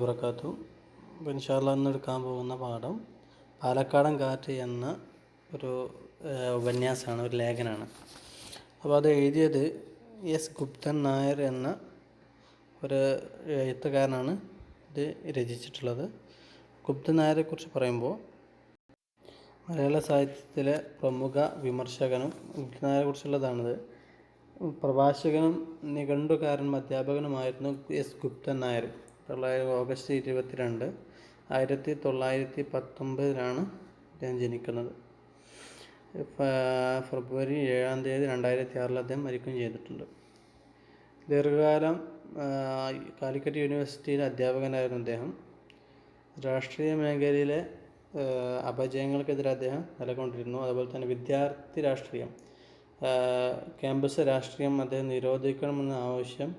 വബർക്കാത്തു ഇൻഷാല്ല ഇന്ന് എടുക്കാൻ പോകുന്ന പാഠം പാലക്കാടൻ കാറ്റ് എന്ന ഒരു ഉപന്യാസമാണ് ഒരു ലേഖനമാണ്. അപ്പോൾ അത് എഴുതിയത് എസ് ഗുപ്തൻ നായർ എന്ന ഒരു എഴുത്തുകാരനാണ് ഇത് രചിച്ചിട്ടുള്ളത്. ഗുപ്തൻ നായരെ കുറിച്ച് പറയുമ്പോൾ മലയാള സാഹിത്യത്തിലെ പ്രമുഖ വിമർശകനും ഗുപ്തൻ നായരെ കുറിച്ചുള്ളതാണിത്. പ്രഭാഷകനും നിഘണ്ടുകാരനും അധ്യാപകനുമായിരുന്നു എസ് ഗുപ്തൻ നായർ. തൊള്ളായിരം ഓഗസ്റ്റ് ഇരുപത്തിരണ്ട് ആയിരത്തി തൊള്ളായിരത്തി പത്തൊമ്പതിലാണ് അദ്ദേഹം ജനിക്കുന്നത്. ഫെബ്രുവരി ഏഴാം തീയതി രണ്ടായിരത്തി ആറിൽ അദ്ദേഹം മരിക്കുകയും ചെയ്തിട്ടുണ്ട്. ദീർഘകാലം കാലിക്കറ്റ് യൂണിവേഴ്സിറ്റിയിലെ അധ്യാപകനായിരുന്നു അദ്ദേഹം. രാഷ്ട്രീയ മേഖലയിലെ അപജയങ്ങൾക്കെതിരെ അദ്ദേഹം നിലകൊണ്ടിരുന്നു. അതുപോലെ തന്നെ വിദ്യാർത്ഥി രാഷ്ട്രീയം ക്യാമ്പസ് രാഷ്ട്രീയം അദ്ദേഹം നിരോധിക്കണമെന്ന ആവശ്യം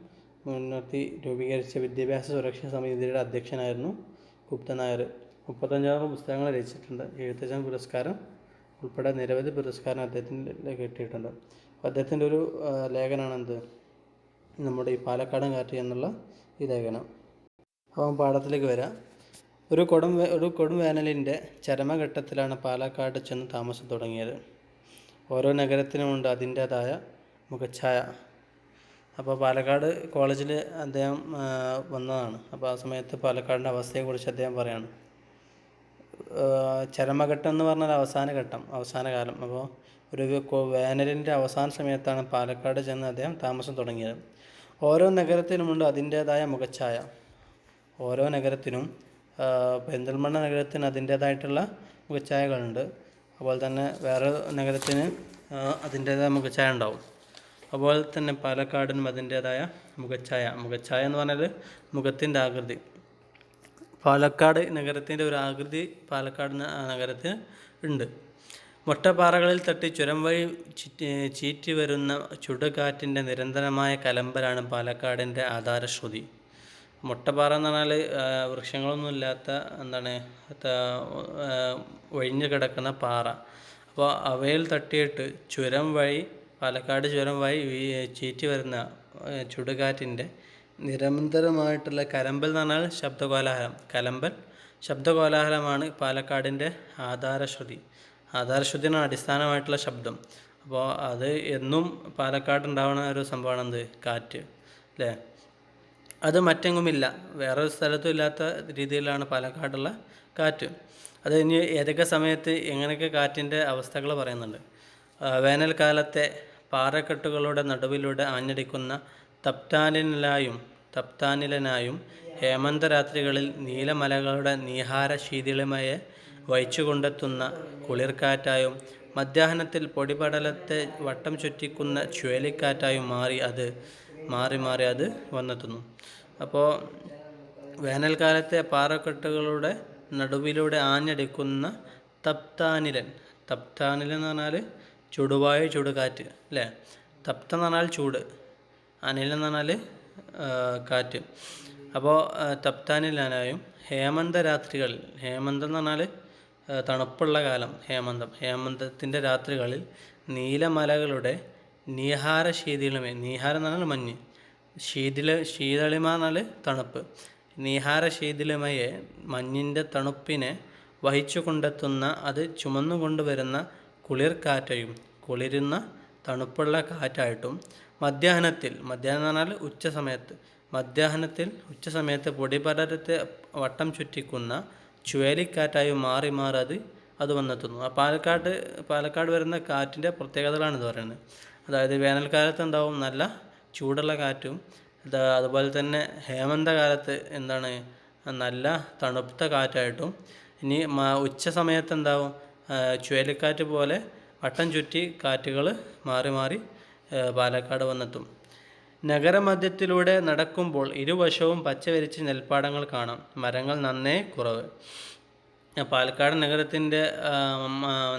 മുൻനിർത്തി രൂപീകരിച്ച വിദ്യാഭ്യാസ സുരക്ഷാ സമിതിയുടെ അധ്യക്ഷനായിരുന്നു ഗുപ്ത നായർ. മുപ്പത്തഞ്ചാറ് പുസ്തകങ്ങൾ രചിച്ചിട്ടുണ്ട്. എഴുത്തച്ഛൻ പുരസ്കാരം ഉൾപ്പെടെ നിരവധി പുരസ്കാരം അദ്ദേഹത്തിന് കിട്ടിയിട്ടുണ്ട്. അദ്ദേഹത്തിന്റെ ഒരു ലേഖനമാണ് എന്ത് നമ്മുടെ ഈ പാലക്കാടൻ കാറ്റ് എന്നുള്ള ഈ ലേഖനം. അപ്പം പാഠത്തിലേക്ക് വരാം. ഒരു കൊടും ഒരു കൊടും വേനലിന്റെ ചരമഘട്ടത്തിലാണ് പാലക്കാട് ചെന്ന് താമസം തുടങ്ങിയത്. ഓരോ നഗരത്തിനുമുണ്ട് അതിന്റേതായ മുഖച്ഛായ. അപ്പോൾ പാലക്കാട് കോളേജിൽ അദ്ദേഹം വന്നതാണ്. അപ്പോൾ ആ സമയത്ത് പാലക്കാടിന്റെ അവസ്ഥയെക്കുറിച്ച് അദ്ദേഹം പറയുകയാണ് ചരമഘട്ടം എന്ന് പറഞ്ഞാൽ അവസാന ഘട്ടം അവസാന കാലം. അപ്പോൾ ഒരു വേനലിന്റെ അവസാന സമയത്താണ് പാലക്കാട് ചെന്ന് അദ്ദേഹം താമസം തുടങ്ങിയത്. ഓരോ നഗരത്തിനുമുണ്ട് അതിന്റേതായ മുഖച്ഛായ. ഓരോ നഗരത്തിനും പെന്തൽമണ്ണ നഗരത്തിന് അതിന്റേതായിട്ടുള്ള മുഖച്ഛായകളുണ്ട്. അതുപോലെ തന്നെ വേറെ നഗരത്തിന് അതിന്റേതായ മുഖച്ഛായ ഉണ്ടാവും. അതുപോലെ തന്നെ പാലക്കാടിനും അതിന്റേതായ മുഖച്ഛായ. മുഖച്ഛായ എന്ന് പറഞ്ഞാൽ മുഖത്തിന്റെ ആകൃതി. പാലക്കാട് നഗരത്തിന്റെ ഒരു ആകൃതി പാലക്കാട് നഗരത്തിൽ ഉണ്ട്. മൊട്ടപ്പാറകളിൽ തട്ടി ചുരം വഴി ചീറ്റി വരുന്ന ചുടുകാറ്റിന്റെ നിരന്തരമായ കലമ്പലാണ് പാലക്കാടിന്റെ ആധാരശ്രുതി. മൊട്ടപ്പാറ എന്ന് പറഞ്ഞാൽ വൃക്ഷങ്ങളൊന്നും ഇല്ലാത്ത എന്താണ് ഒഴിഞ്ഞു കിടക്കുന്ന പാറ. അപ്പോൾ അവയിൽ തട്ടിയിട്ട് ചുരം വഴി പാലക്കാട് ചുരം വഴി ചീറ്റി വരുന്ന ചുടുകാറ്റിന്റെ നിരന്തരമായിട്ടുള്ള കലമ്പൽ എന്ന് പറഞ്ഞാൽ ശബ്ദകോലാഹലം. കലമ്പൽ ശബ്ദകോലാഹലമാണ് പാലക്കാടിന്റെ ആധാരശ്രുതി. ആധാരശ്രുതിയാണ് അടിസ്ഥാനമായിട്ടുള്ള ശബ്ദം. അപ്പോൾ അത് എന്നും പാലക്കാട് ഉണ്ടാവുന്ന ഒരു സംഭവമാണ് എന്ത്? കാറ്റ്. അല്ലേ? അത് മറ്റെങ്ങുമില്ല. വേറൊരു സ്ഥലത്തും ഇല്ലാത്ത രീതിയിലാണ് പാലക്കാടുള്ള കാറ്റ്. അത് ഇനി ഏതൊക്കെ സമയത്ത് എങ്ങനെയൊക്കെ കാറ്റിന്റെ അവസ്ഥകൾ പറയുന്നുണ്ട്? വേനൽക്കാലത്തെ പാറക്കെട്ടുകളുടെ നടുവിലൂടെ ആഞ്ഞടിക്കുന്ന തപ്താനിലായും തപ്താനിലനായും ഹേമന്തരാത്രികളിൽ നീലമലകളുടെ നീഹാര ശീതിളിമയെ വഹിച്ചുകൊണ്ടെത്തുന്ന കുളിർക്കാറ്റായും മധ്യാഹ്നത്തിൽ പൊടിപടലത്തെ വട്ടം ചുറ്റിക്കുന്ന ചുഴലിക്കാറ്റായും മാറി അത് മാറി മാറി അത് വന്നെത്തുന്നു. അപ്പോൾ വേനൽക്കാലത്തെ പാറക്കെട്ടുകളുടെ നടുവിലൂടെ ആഞ്ഞടിക്കുന്ന തപ്താനിലൻ എന്ന് പറഞ്ഞാൽ ചുടുവായു ചുടുകാറ്റ് അല്ലേ? തപ്ത എന്ന് പറഞ്ഞാൽ ചൂട് അനിൽ എന്ന് പറഞ്ഞാൽ കാറ്റ്. അപ്പോൾ തപ്താനിലനായും ഹേമന്ത രാത്രികളിൽ ഹേമന്തം എന്ന് പറഞ്ഞാൽ തണുപ്പുള്ള കാലം ഹേമന്തം. ഹേമന്തത്തിന്റെ രാത്രികളിൽ നീലമലകളുടെ നീഹാര ശീതിളിമേ നീഹാരം എന്ന് പറഞ്ഞാൽ മഞ്ഞ്. ശീതള ശീതളിമ എന്നാൽ തണുപ്പ്. നീഹാര ശീതിളിമയെ മഞ്ഞിന്റെ തണുപ്പിനെ വഹിച്ചു കൊണ്ടെത്തുന്ന അത് ചുമന്നു കൊണ്ടുവരുന്ന കുളിർ കാറ്റായും കുളിരുന്ന തണുപ്പുള്ള കാറ്റായിട്ടും മധ്യാഹ്നത്തിൽ മധ്യാഹ്നം എന്ന് പറഞ്ഞാൽ ഉച്ച സമയത്ത് മധ്യാഹ്നത്തിൽ ഉച്ച സമയത്ത് പൊടിപടരത്തെ വട്ടം ചുറ്റിക്കുന്ന ചുഴലിക്കാറ്റായി മാറി മാറി അത് അത് വന്നെത്തുന്നു. ആ പാലക്കാട് പാലക്കാട് വരുന്ന കാറ്റിന്റെ പ്രത്യേകതകളാണ് ഇത് പറയുന്നത്. അതായത് വേനൽക്കാലത്ത് എന്താവും? നല്ല ചൂടുള്ള കാറ്റും അതുപോലെ തന്നെ ഹേമന്തകാലത്ത് എന്താണ്? നല്ല തണുത്ത കാറ്റായിട്ടും ഇനി ഉച്ച സമയത്ത് എന്താവും? ചുഴലിക്കാറ്റ് പോലെ വട്ടം ചുറ്റി കാറ്റുകൾ മാറി മാറി പാലക്കാട് വന്നെത്തും. നഗരമധ്യത്തിലൂടെ നടക്കുമ്പോൾ ഇരുവശവും പച്ചവരിച്ച് നെൽപ്പാടങ്ങൾ കാണാം. മരങ്ങൾ നന്നേ കുറവ്. പാലക്കാട് നഗരത്തിന്റെ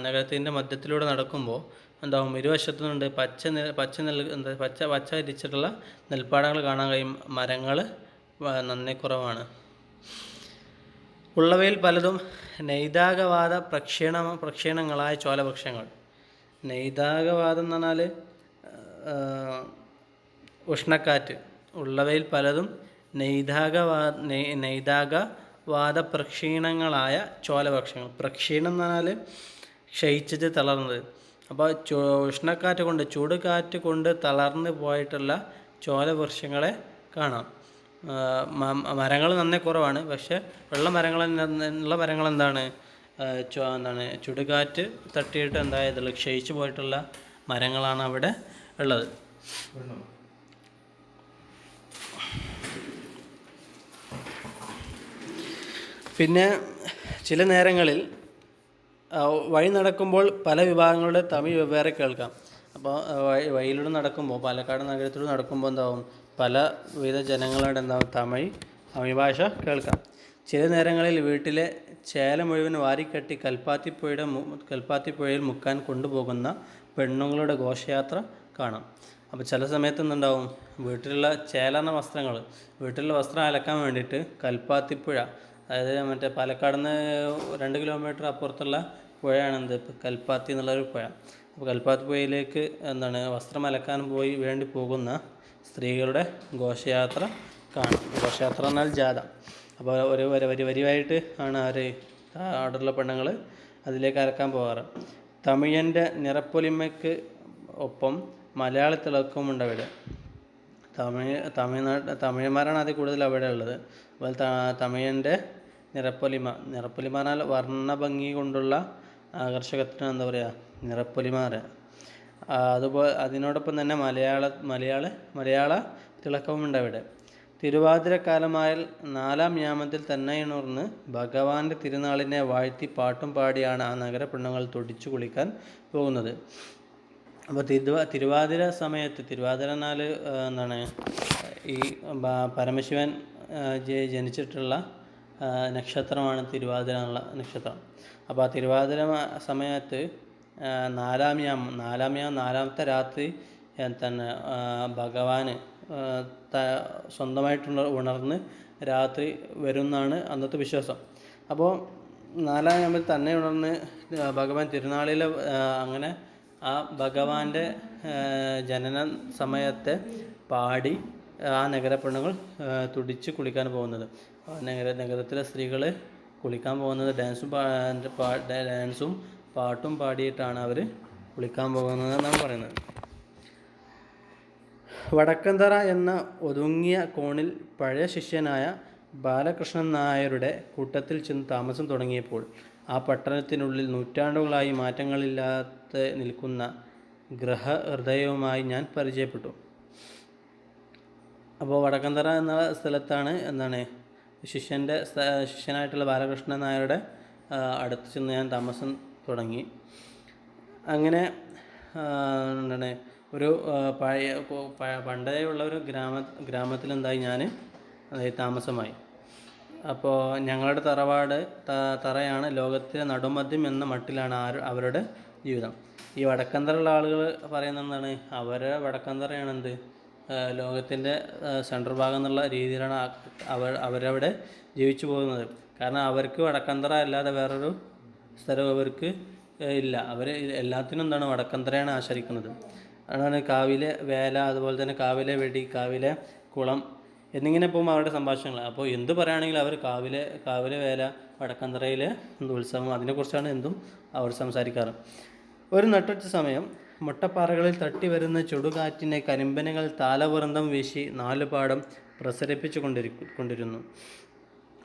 നഗരത്തിന്റെ മധ്യത്തിലൂടെ നടക്കുമ്പോൾ എന്താവും ഇരുവശത്തുനിന്നുണ്ട് പച്ച നെൽ പച്ച നെൽ പച്ച പച്ച വിരിച്ചിട്ടുള്ള നെൽപ്പാടങ്ങൾ കാണാൻ കഴിയും. മരങ്ങൾ നന്നേ കുറവാണ്. ഉള്ളവയിൽ പലതും നൈതാകവാദ പ്രക്ഷീണ പ്രക്ഷീണങ്ങളായ ചോലവൃക്ഷങ്ങൾ. നൈതാകവാദം എന്ന് പറഞ്ഞാൽ ഉഷ്ണക്കാറ്റ്. ഉള്ളവയിൽ പലതും നൈതാകവാ നൈതാകവാദ പ്രക്ഷീണങ്ങളായ ചോലവൃക്ഷങ്ങൾ. പ്രക്ഷീണം എന്ന് പറഞ്ഞാൽ ക്ഷയിച്ചിട്ട് തളർന്നത്. അപ്പോൾ ഉഷ്ണക്കാറ്റ് കൊണ്ട് ചൂടുകാറ്റ് കൊണ്ട് തളർന്നു പോയിട്ടുള്ള ചോലവൃക്ഷങ്ങളെ കാണാം. മരങ്ങൾ നന്നേ കുറവാണ്. പക്ഷേ ഉള്ള മരങ്ങൾ ഉള്ള മരങ്ങൾ എന്താണ്? എന്താണ്? ചുടുകാറ്റ് തട്ടിയിട്ട് എന്തായതുള്ള ക്ഷയിച്ചു പോയിട്ടുള്ള മരങ്ങളാണ് അവിടെ ഉള്ളത്. പിന്നെ ചില നേരങ്ങളിൽ വഴി നടക്കുമ്പോൾ പല വിഭാഗങ്ങളുടെ തമിഴ് വെവ്വേറെ കേൾക്കാം. അപ്പോൾ വഴിയിലൂടെ നടക്കുമ്പോൾ പാലക്കാട് നഗരത്തിലൂടെ നടക്കുമ്പോൾ എന്താവും? പല വിധ ജനങ്ങളുടെ എന്താ തമിഴ് തമിഴ് ഭാഷ കേൾക്കാം. ചില നേരങ്ങളിൽ വീട്ടിലെ ചേല മുഴുവൻ വാരിക്കെട്ടി കൽപ്പാത്തിപ്പുഴയുടെ കൽപ്പാത്തിപ്പുഴയിൽ മുക്കാൻ കൊണ്ടുപോകുന്ന പെണ്ണുങ്ങളുടെ ഘോഷയാത്ര കാണാം. അപ്പോൾ ചില സമയത്ത് എന്തുണ്ടാവും? വീട്ടിലുള്ള ചേലർന്ന വസ്ത്രങ്ങൾ വീട്ടിലുള്ള വസ്ത്രം അലക്കാൻ വേണ്ടിയിട്ട് കൽപ്പാത്തിപ്പുഴ അതായത് മറ്റേ പാലക്കാട് നിന്ന് രണ്ട് കിലോമീറ്റർ അപ്പുറത്തുള്ള പുഴയാണ് എന്ത് കൽപ്പാത്തി എന്നുള്ളൊരു പുഴ. അപ്പോൾ കൽപ്പാത്തി പുഴയിലേക്ക് എന്താണ്? വസ്ത്രം അലക്കാൻ പോയി വേണ്ടി പോകുന്ന സ്ത്രീകളുടെ ഘോഷയാത്ര കാണാം. ഘോഷയാത്ര എന്നാൽ ജാഥ. അപ്പോൾ ഒരു വരി വരി വരിവായിട്ട് ആണ് അവർ അവിടെയുള്ള പെണ്ണുങ്ങൾ അതിലേക്ക് അരക്കാൻ പോകാറ്. തമിഴന്റെ നിറപ്പൊലിമയ്ക്ക് ഒപ്പം മലയാള തിളക്കമുണ്ട് അവിടെ. തമിഴ് തമിഴ്നാട് തമിഴന്മാരാണ് അതിൽ കൂടുതൽ അവിടെ ഉള്ളത്. അതുപോലെ തമിഴന്റെ നിറപ്പൊലിമ. നിറപ്പൊലിമ എന്നാൽ വർണഭംഗി കൊണ്ടുള്ള ആകർഷകത്തിന് എന്താ പറയുക? നിറപ്പൊലിമ പറയാം. ആ, അതുപോലെ അതിനോടൊപ്പം തന്നെ മലയാള മലയാള മലയാള തിളക്കവുമുണ്ട് അവിടെ തിരുവാതിരക്കാലമായാൽ നാലാം യാമത്തിൽ തന്നെയുണർന്ന് ഭഗവാന്റെ തിരുനാളിനെ വാഴ്ത്തി പാട്ടും പാടിയാണ് ആ നഗര പെണ്ണുങ്ങൾ തുടിച്ചു കുളിക്കാൻ പോകുന്നത്. അപ്പോൾ തിരുവാ തിരുവാതിര സമയത്ത് തിരുവാതിര നാല് എന്താണ് ഈ പരമശിവൻ ജനിച്ചിട്ടുള്ള നക്ഷത്രമാണ് തിരുവാതിര എന്നുള്ള നക്ഷത്രം. അപ്പോൾ ആ തിരുവാതിര സമയത്ത് നാലാം യാമം നാലാം നാലാമത്തെ രാത്രി തന്നെ ഭഗവാന് സ്വന്തമായിട്ടുള്ള ഉണർന്ന് രാത്രി വരുമെന്നാണ് അന്നത്തെ വിശ്വാസം. അപ്പോൾ നാലാം യാമിൽ തന്നെ ഉണർന്ന് ഭഗവാൻ തിരുനാളിൽ അങ്ങനെ ആ ഭഗവാന്റെ ജനന സമയത്തെ പാടി ആ നഗരപ്പെണ്ണുങ്ങൾ തുടിച്ച് കുളിക്കാൻ പോകുന്നത്. നഗര നഗരത്തിലെ സ്ത്രീകൾ കുളിക്കാൻ പോകുന്നത് ഡാൻസും ഡാൻസും പാട്ടും പാടിയിട്ടാണ് അവർ കുളിക്കാൻ പോകുന്നത് എന്നാണ് പറയുന്നത്. വടക്കന്തറ എന്ന ഒതുങ്ങിയ കോണിൽ പഴയ ശിഷ്യനായ ബാലകൃഷ്ണൻ നായരുടെ കൂട്ടത്തിൽ ചെന്ന് താമസം തുടങ്ങിയപ്പോൾ ആ പട്ടണത്തിനുള്ളിൽ നൂറ്റാണ്ടുകളായി മാറ്റങ്ങളില്ലാതെ നിൽക്കുന്ന ഗ്രഹ ഹൃദയവുമായി ഞാൻ പരിചയപ്പെട്ടു. അപ്പോൾ വടക്കന്തറ എന്ന സ്ഥലത്താണ് എന്താണ് ശിഷ്യന്റെ ശിഷ്യനായിട്ടുള്ള ബാലകൃഷ്ണൻ നായരുടെ അടുത്ത് ചെന്ന് ഞാൻ താമസം തുടങ്ങി. അങ്ങനെ എന്താണ് ഒരു പഴയ പണ്ടേ ഉള്ള ഒരു ഗ്രാമ ഗ്രാമത്തിലെന്തായി ഞാൻ താമസമായി. അപ്പോൾ ഞങ്ങളുടെ തറവാട് തറയാണ് ലോകത്തിലെ നടുമദ്യം എന്ന മട്ടിലാണ് ആര് അവരുടെ ജീവിതം. ഈ വടക്കന്തറുള്ള ആളുകൾ പറയുന്ന എന്താണ് അവരെ വടക്കന്തറയാണ് എന്ത് ലോകത്തിന്റെ സെൻട്രൽ ഭാഗം എന്നുള്ള രീതിയിലാണ് അവർ അവരവിടെ ജീവിച്ചു പോകുന്നത്. കാരണം അവർക്ക് വടക്കന്തറ അല്ലാതെ വേറൊരു സ്ഥലം അവർക്ക് ഇല്ല. അവർ എല്ലാത്തിനും എന്താണ് വടക്കന്തരയാണ് ആശ്രയിക്കുന്നത്. അതാണ് കാവിലെ വേല അതുപോലെ തന്നെ കാവിലെ വെടി കാവിലെ കുളം എന്നിങ്ങനെ പോകുമ്പോൾ അവരുടെ സംഭാഷണങ്ങൾ. അപ്പോൾ എന്ത് പറയുകയാണെങ്കിലും അവർ കാവിലെ കാവിലെ വേല വടക്കന്തറയിലെ ഉത്സവം അതിനെക്കുറിച്ചാണ് എന്തും അവർ സംസാരിക്കാറ്. ഒരു നട്ടുച്ച സമയം മുട്ടപ്പാറകളിൽ തട്ടി വരുന്ന ചുടുകാറ്റിനെ കരിമ്പനകൾ താലവൃന്ദം വീശി നാലുപാടം പ്രസരിപ്പിച്ചു കൊണ്ടിരിക്കു കൊണ്ടിരുന്നു.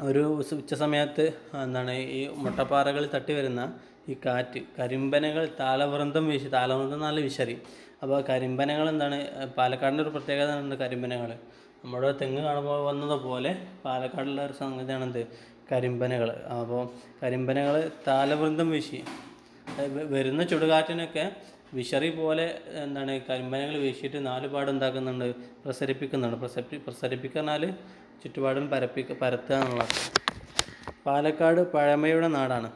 ഒരു ഉച്ച സമയത്ത് എന്താണ് ഈ മുട്ടപ്പാറകളിൽ തട്ടി വരുന്ന ഈ കാറ്റ് കരിമ്പനകൾ താലവൃന്ദം വീശി താലവൃന്ദം നല്ല വിശറി. അപ്പോൾ കരിമ്പനകൾ എന്താണ് പാലക്കാടിന്റെ ഒരു പ്രത്യേകത ഉണ്ട് കരിമ്പനകൾ? നമ്മുടെ തെങ്ങ് കാണുമ്പോൾ വന്നതുപോലെ പാലക്കാടുള്ള ഒരു സംഗതിയാണെന്ത്? കരിമ്പനകൾ. അപ്പോൾ കരിമ്പനകൾ താലവൃന്ദം വീശി വരുന്ന ചുടുകാറ്റിനൊക്കെ വിശറി പോലെ എന്താണ് കരിമ്പനകൾ വീശിയിട്ട് നാലുപാട് എന്താക്കുന്നുണ്ട് പ്രസരിപ്പിക്കുന്നുണ്ട് പ്രസരി പ്രസരിപ്പിക്കാൽ ചുറ്റുപാടും പരപ്പി പരത്തുക എന്നുള്ളത് പാലക്കാട് പഴമയുടെ നാടാണ്.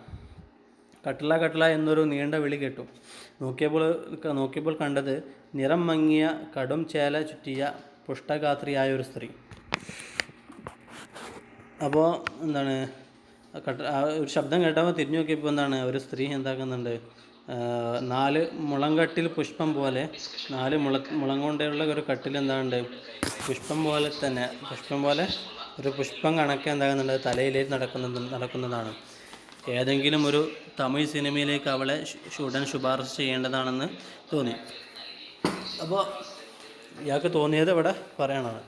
കട്ടില കട്ടില എന്നൊരു നീണ്ട വിളി കേട്ടു. നോക്കിയപ്പോൾ നോക്കിയപ്പോൾ കണ്ടത് നിറം മങ്ങിയ കടും ചേല ചുറ്റിയ പുഷ്ടഗാത്രിയായ ഒരു സ്ത്രീ. അപ്പോൾ എന്താണ് കട്ട ഒരു ശബ്ദം കേട്ടപ്പോൾ തിരിഞ്ഞു നോക്കിയപ്പോൾ എന്താണ് ഒരു സ്ത്രീ എന്താക്കുന്നുണ്ട്? നാല് മുളങ്കട്ടിൽ പുഷ്പം പോലെ നാല് മുള മുളം കൊണ്ടുള്ള ഒരു കട്ടിൽ എന്താണ്ട് പുഷ്പം പോലെ തന്നെ പുഷ്പം പോലെ ഒരു പുഷ്പം കണക്കെ എന്താകുന്നുണ്ട്? തലയിലേക്ക് നടക്കുന്നത് നടക്കുന്നതാണ്. ഏതെങ്കിലും ഒരു തമിഴ് സിനിമയിലേക്ക് അവളെ ഉടൻ ശുപാർശ ചെയ്യേണ്ടതാണെന്ന് തോന്നി. അപ്പോൾ ഇയാൾക്ക് തോന്നിയത് ഇവിടെ പറയണതാണ്.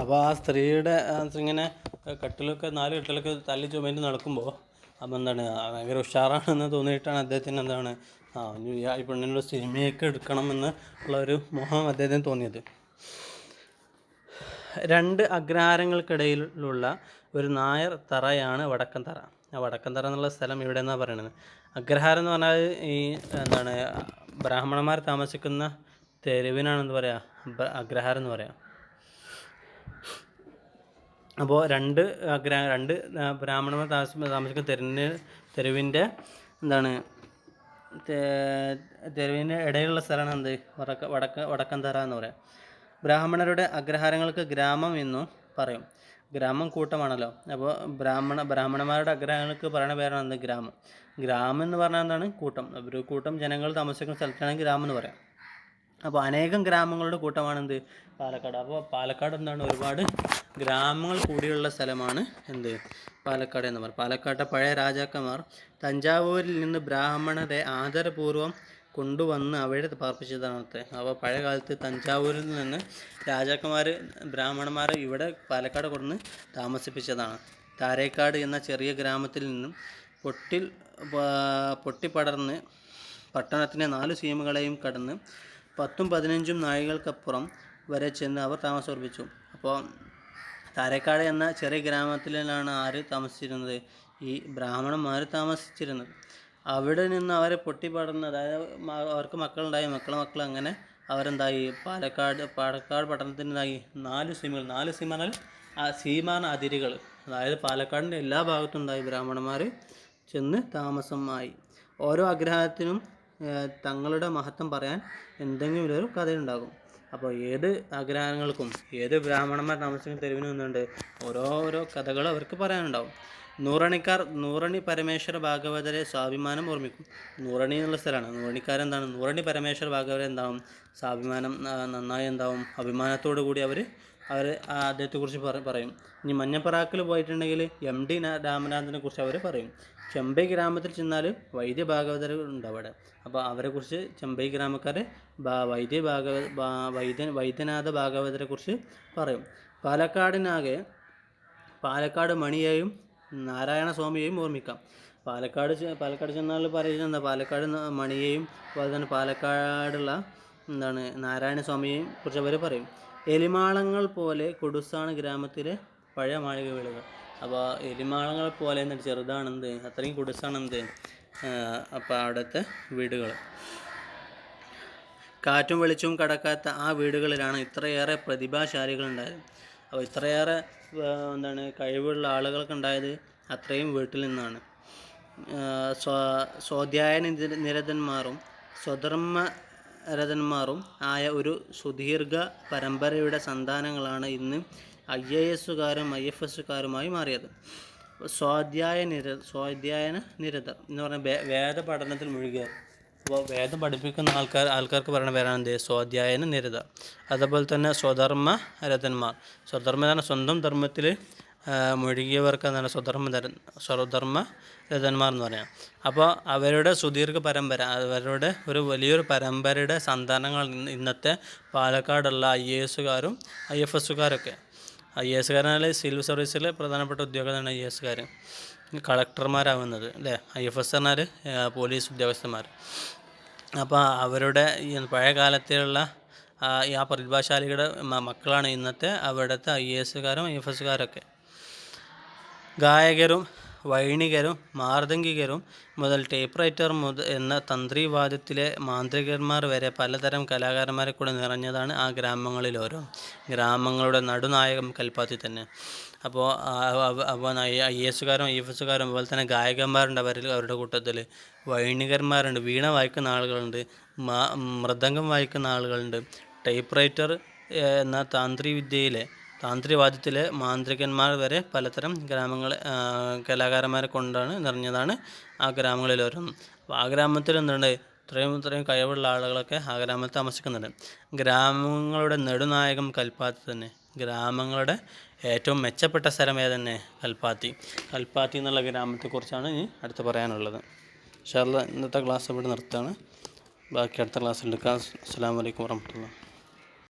അപ്പോൾ ആ സ്ത്രീയുടെ ഇങ്ങനെ കട്ടിലൊക്കെ നാല് കട്ടിലൊക്കെ തല്ലി ചുമന്ന് നടക്കുമ്പോൾ അപ്പം എന്താണ് ഭയങ്കര ഉഷാറാണെന്ന് തോന്നിയിട്ടാണ് അദ്ദേഹത്തിന് എന്താണ് ആ ഈ- പെണ്ണിനോട് സിനിമയൊക്കെ എടുക്കണമെന്ന് ഉള്ള ഒരു മോഹം അദ്ദേഹത്തിന് തോന്നിയത്. രണ്ട് അഗ്രഹാരങ്ങൾക്കിടയിലുള്ള ഒരു നായർ തറയാണ് വടക്കൻ തറ. ആ വടക്കൻ തറ എന്നുള്ള സ്ഥലം ഇവിടെ എന്നാണ് പറയുന്നത് അഗ്രഹാരം എന്ന് പറഞ്ഞാൽ ഈ എന്താണ് ബ്രാഹ്മണന്മാർ താമസിക്കുന്ന തെരുവിനാണെന്ന് പറയാം അഗ്രഹാരം എന്ന് പറയാം. അപ്പോൾ രണ്ട് രണ്ട് ബ്രാഹ്മണമ താമസ താമസിക്കുന്ന തെരുവിന് തെരുവിന്റെ എന്താണ് തെരുവിന്റെ ഇടയിലുള്ള സ്ഥലമാണ് എന്ത്? വടക്ക വടക്ക വടക്കന്തറ എന്ന് പറയാം. ബ്രാഹ്മണരുടെ അഗ്രഹാരങ്ങൾക്ക് ഗ്രാമം എന്നും പറയും. ഗ്രാമം കൂട്ടമാണല്ലോ. അപ്പോൾ ബ്രാഹ്മണ ബ്രാഹ്മണന്മാരുടെ അഗ്രഹങ്ങൾക്ക് പറയുന്ന പേരാണ് എന്ത്? ഗ്രാമം. ഗ്രാമം എന്ന് പറഞ്ഞാൽ എന്താണ്? കൂട്ടം. ഒരു കൂട്ടം ജനങ്ങൾ താമസിക്കുന്ന സ്ഥലത്താണ് ഗ്രാമം എന്ന് പറയാം. അപ്പോൾ അനേകം ഗ്രാമങ്ങളുടെ കൂട്ടമാണ് എന്ത്? പാലക്കാട്. അപ്പോൾ പാലക്കാട് എന്താണ്? ഒരുപാട് ഗ്രാമങ്ങൾ കൂടിയുള്ള സ്ഥലമാണ് എന്ത്? പാലക്കാട് എന്ന് പറയുന്നത് പാലക്കാട്ടെ പഴയ രാജാക്കന്മാർ തഞ്ചാവൂരിൽ നിന്ന് ബ്രാഹ്മണരെ ആദരപൂർവം കൊണ്ടുവന്ന് അവിടെ പാർപ്പിച്ചതാണ് അപ്പോൾ പഴയ കാലത്ത് തഞ്ചാവൂരിൽ നിന്ന് രാജാക്കന്മാർ ബ്രാഹ്മണന്മാർ ഇവിടെ പാലക്കാട് കൊണ്ടുവന്ന് താമസിപ്പിച്ചതാണ്. താരേക്കാട് എന്ന ചെറിയ ഗ്രാമത്തിൽ നിന്നും പൊട്ടിൽ പൊട്ടിപ്പടർന്ന് പട്ടണത്തിന്റെ നാല് സീമകളെയും കടന്ന് പത്തും പതിനഞ്ചും നാഴികൾക്കപ്പുറം വരെ ചെന്ന് അവർ താമസം ഉറപ്പിച്ചു അപ്പോൾ താരേക്കാട് എന്ന ചെറിയ ഗ്രാമത്തിലാണ് ആര് താമസിച്ചിരുന്നത്? ഈ ബ്രാഹ്മണന്മാർ താമസിച്ചിരുന്നത്. അവിടെ നിന്ന് അവരെ പൊട്ടിപ്പടർന്ന് അതായത് അവർക്ക് മക്കളുണ്ടായി. മക്കളെ മക്കൾ അങ്ങനെ അവരെന്തായി? പാലക്കാട് പാലക്കാട് പട്ടണത്തിന്റെതായി നാല് സീമകൾ നാല് സീമ എന്നാൽ ആ സീമാന അതിരുകൾ അതായത് പാലക്കാടിന്റെ എല്ലാ ഭാഗത്തും ഉണ്ടായി ബ്രാഹ്മണന്മാർ ചെന്ന് താമസമായി. ഓരോ ആഗ്രഹത്തിനും തങ്ങളുടെ മഹത്വം പറയാൻ എന്തെങ്കിലും ഒരു കഥയുണ്ടാകും. അപ്പോൾ ഏത് ആഗ്രഹങ്ങൾക്കും ഏത് ബ്രാഹ്മണന്മാർ താമസിക്കുന്ന തെരുവിന് നിന്നുണ്ട് ഓരോരോ കഥകൾ അവർക്ക് പറയാനുണ്ടാവും. നൂറണിക്കാർ നൂറണി പരമേശ്വര ഭാഗവതരെ സ്വാഭിമാനം ഓർമ്മിക്കും. നൂറണി എന്നുള്ള സ്ഥലമാണ്. നൂറണിക്കാരെന്താണ് നൂറണി പരമേശ്വര ഭാഗവതരെ എന്താവും? സ്വാഭിമാനം നന്നായി എന്താവും? അഭിമാനത്തോടു കൂടി അവർ അവർ അദ്ദേഹത്തെക്കുറിച്ച് പറ പറയും. ഇനി മഞ്ഞപ്പറാക്കിൽ പോയിട്ടുണ്ടെങ്കിൽ എം ഡി രാമനാഥനെ കുറിച്ച് അവർ പറയും. ചെമ്പൈ ഗ്രാമത്തിൽ ചെന്നാൽ വൈദ്യ ഭാഗവതർ ഉണ്ട് അവിടെ. അപ്പോൾ അവരെക്കുറിച്ച് ചെമ്പൈ ഗ്രാമക്കാർ വൈദ്യ ഭാഗവ വൈദ്യ വൈദ്യനാഥ ഭാഗവതരെ കുറിച്ച് പറയും. പാലക്കാടിനാകെ പാലക്കാട് മണിയെയും നാരായണ സ്വാമിയെയും ഓർമ്മിക്കാം. പാലക്കാട് പാലക്കാട് ചെന്നാൽ പറയുന്നത് എന്താ? പാലക്കാട് മണിയെയും അതുപോലെ തന്നെ പാലക്കാടുള്ള എന്താണ് നാരായണ സ്വാമിയെയും കുറിച്ച് അവർ പറയും. എലിമാളങ്ങൾ പോലെ കൊടുസാണ് ഗ്രാമത്തിലെ പഴയ മാളിക വീടുകൾ. അപ്പോൾ എലിമാളങ്ങൾ പോലെ എന്നിട്ട് ചെറുതാണെന്ത്? അത്രയും കൊടുസാണെന്ത്? അപ്പോൾ അവിടുത്തെ വീടുകൾ. കാറ്റും വെളിച്ചവും കടക്കാത്ത ആ വീടുകളിലാണ് ഇത്രയേറെ പ്രതിഭാശാലികളുണ്ടായത് അപ്പോൾ ഇത്രയേറെ എന്താണ് കഴിവുള്ള ആളുകൾക്ക് ഉണ്ടായത് അത്രയും വീട്ടിൽ നിന്നാണ്. സ്വ സ്വാധ്യായന നിര- നിരതന്മാരും സ്വധർമ്മരഥന്മാരും ആയ ഒരു സുദീർഘ പരമ്പരയുടെ സന്താനങ്ങളാണ് ഇന്ന് ഐ എ എസുകാരും ഐ എഫ് എസുകാരുമായി മാറിയത്. സ്വാധ്യായ നിര സ്വാധ്യായന നിരതർ എന്ന് പറഞ്ഞാൽ വേദ പഠനത്തിൽ മുഴുകിയ അപ്പോൾ വേദം പഠിപ്പിക്കുന്ന ആൾക്കാർ ആൾക്കാർക്ക് പറയുന്ന പേരാണ് എന്ത്? സ്വാധ്യായന നിരത അതുപോലെ തന്നെ സ്വധർമ്മ രഥന്മാർ. സ്വധർമ്മ സ്വന്തം ധർമ്മത്തിൽ മുഴുകിയവർക്ക് എന്താണ് സ്വധർമ്മ രഥന്മാർ എന്ന് പറയാം അപ്പോൾ അവരുടെ സുദീർഘ പരമ്പര അവരുടെ ഒരു വലിയൊരു പരമ്പരയുടെ സന്താനങ്ങൾ ഇന്നത്തെ പാലക്കാടുള്ള ഐ എ എസുകാരും ഐ എഫ് എസുകാരൊക്കെ ഐ എ എസുകാരനാല് സിവിൽ സർവീസിൽ പ്രധാനപ്പെട്ട ഉദ്യോഗസ്ഥനാണ് ഐ എ എസുകാർ കളക്ടർമാരാവുന്നത് അല്ലേ? ഐ എഫ് എസ് പറഞ്ഞാൽ പോലീസ് ഉദ്യോഗസ്ഥന്മാർ അപ്പോൾ അവരുടെ ഈ പഴയ കാലത്തിലുള്ള ആ പ്രതിഭാശാലികളുടെ മക്കളാണ് ഇന്നത്തെ അവിടുത്തെ ഐ എ എസുകാരും ഐ എഫ് എസുകാരൊക്കെ ഗായകരും വൈണികരും മാർദംഗികരും മുതൽ ടേപ്പ് റൈറ്റർ മുതൽ എന്ന തന്ത്രിവാദ്യത്തിലെ മാന്ത്രികന്മാർ വരെ പലതരം കലാകാരന്മാരെ കൂടെ നിറഞ്ഞതാണ് ആ ഗ്രാമങ്ങളിൽ ഓരോ ഗ്രാമങ്ങളുടെ നടുനായകം കൽപ്പാത്തി തന്നെ. അപ്പോൾ അപ്പോൾ ഐ എസുകാരും ഐ എഫ് എസുകാരും അതുപോലെ തന്നെ ഗായകന്മാരുണ്ട് അവരിൽ അവരുടെ കൂട്ടത്തിൽ. വൈണികന്മാരുണ്ട് വീണ വായിക്കുന്ന ആളുകളുണ്ട് മൃദംഗം വായിക്കുന്ന ആളുകളുണ്ട്. ടൈപ്പ് റൈറ്റർ എന്ന താന്ത്രിവിദ്യയിലെ താന്ത്രികവാദ്യത്തിലെ മാന്ത്രികന്മാർ വരെ പലതരം ഗ്രാമങ്ങൾ കലാകാരന്മാരെ കൊണ്ടാണ് നിറഞ്ഞതാണ് ആ ഗ്രാമങ്ങളിൽ അപ്പോൾ ആ ഗ്രാമത്തിൽ എന്തുണ്ട്? ഇത്രയും ഇത്രയും കഴിവുള്ള ആളുകളൊക്കെ ആ ഗ്രാമത്തിൽ താമസിക്കുന്നുണ്ട്. ഗ്രാമങ്ങളുടെ നെടുനായകം കൽപ്പാത്തി തന്നെ. ഗ്രാമങ്ങളുടെ ഏറ്റവും മെച്ചപ്പെട്ട സ്ഥലം ഏതന്നെ കൽപ്പാത്തി. കൽപ്പാത്തി എന്നുള്ള ഗ്രാമത്തെക്കുറിച്ചാണ് ഇനി അടുത്ത് പറയാനുള്ളത്. അല്ലാ ഇന്നത്തെ ക്ലാസ് ഇവിടെ നിർത്താണ് ബാക്കി അടുത്ത ക്ലാസ്സിൽ എടുക്കാം. അസ്സാം വലൈക്കും വർഹമത്തുള്ള